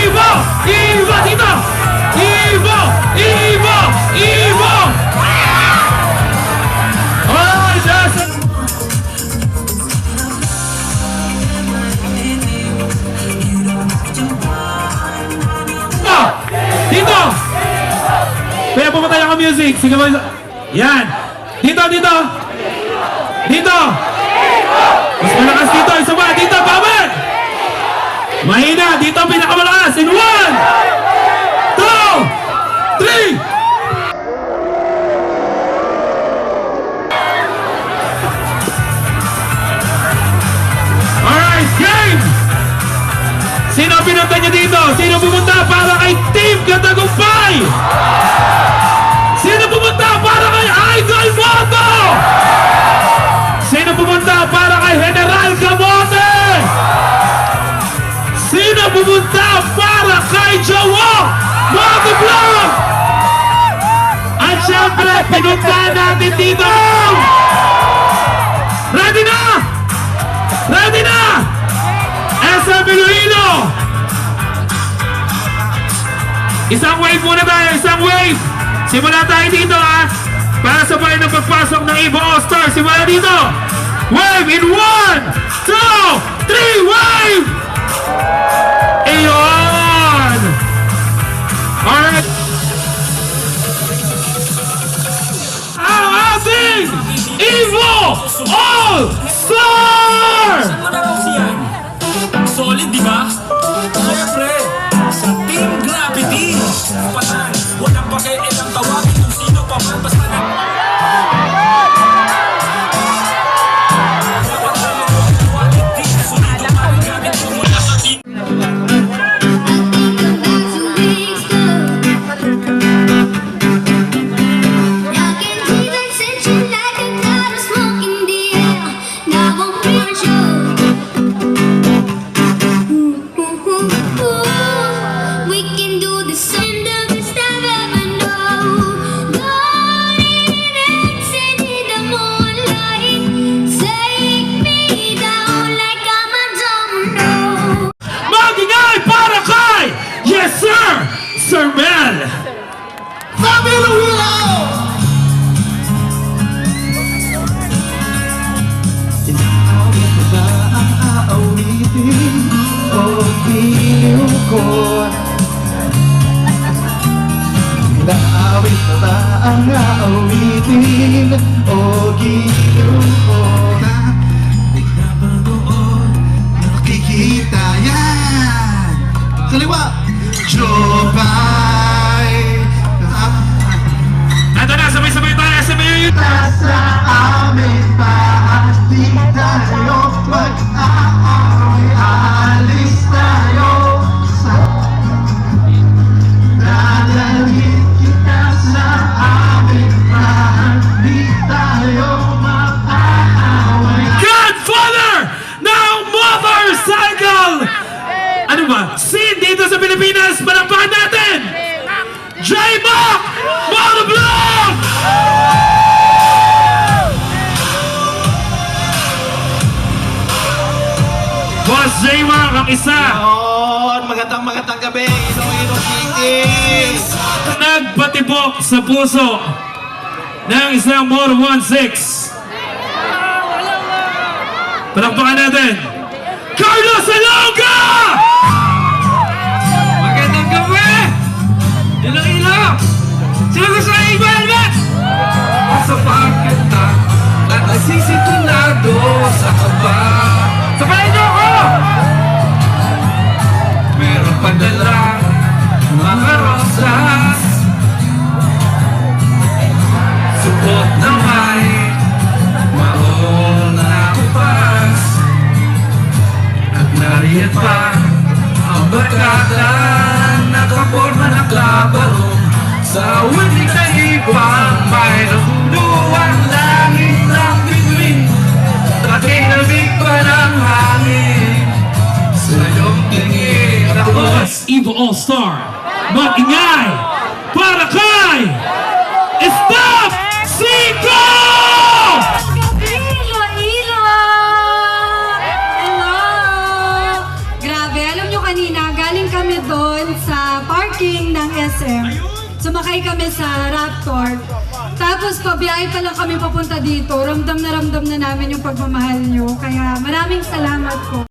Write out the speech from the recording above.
Ivo! Ivo! Dito! Ivo! Ivo! Ivo! Alright, Jason! Dito! Kaya pumunta lang ang music. Sige mo. Yan. Dito, dito. Dito. Mas malakas dito. Isa pa. Sino pinunta niya dito? Sino pumunta para kay Team Katagumpay? Sino pumunta para kay Idol Moto? Sino pumunta para kay General Camote? Sino pumunta para kay Jowo Motovlog? At syempre, pinunta natin dito! Ready na? SM Iloilo! Isang wave muna tayo, isang wave! Simula tayo dito ha! Para sabay ng pagpasok ng Evo All-Star, simula dito! Wave in one, two, three, wave! Ayun! Alright! Ang ating Evo All-Star! Solid, di ba? Siyempre, Naawit mo ba ang aawitin o giliw ko? Na noon nakikita yan? Kaliwa! Jopay! Ito na, sabay-sabay tayo, sabay yun! Nasa amin pa motorcycle! Ano ba? Scene dito sa Pilipinas, palakpakan natin! J-Mock! Motovlog! Boss J-Mock ang isa Noon, magandang magandang gabi, Iloilo City nagpatibok sa puso ng isang Moto 1.6. Palakpakan natin! Carlos Alonga! Magandang gabi! Ilang-ilo! Sino gusto ng i-velvet? Sa pagkanta at nasisitunado nariyan pa ang barkada Nakaporma na klabaro Sa winig na ibang may nahuluan Langit ng bituin Kakinabig pa ng hangin Sa iyong tingin Boss Evo All-Star, mag-ingay para kay Stop Cinco! Sumakay kami sa Raptor. Tapos pabiyahe pa lang kami papunta dito. Ramdam na ramdam na namin yung pagmamahal nyo. Kaya maraming salamat po.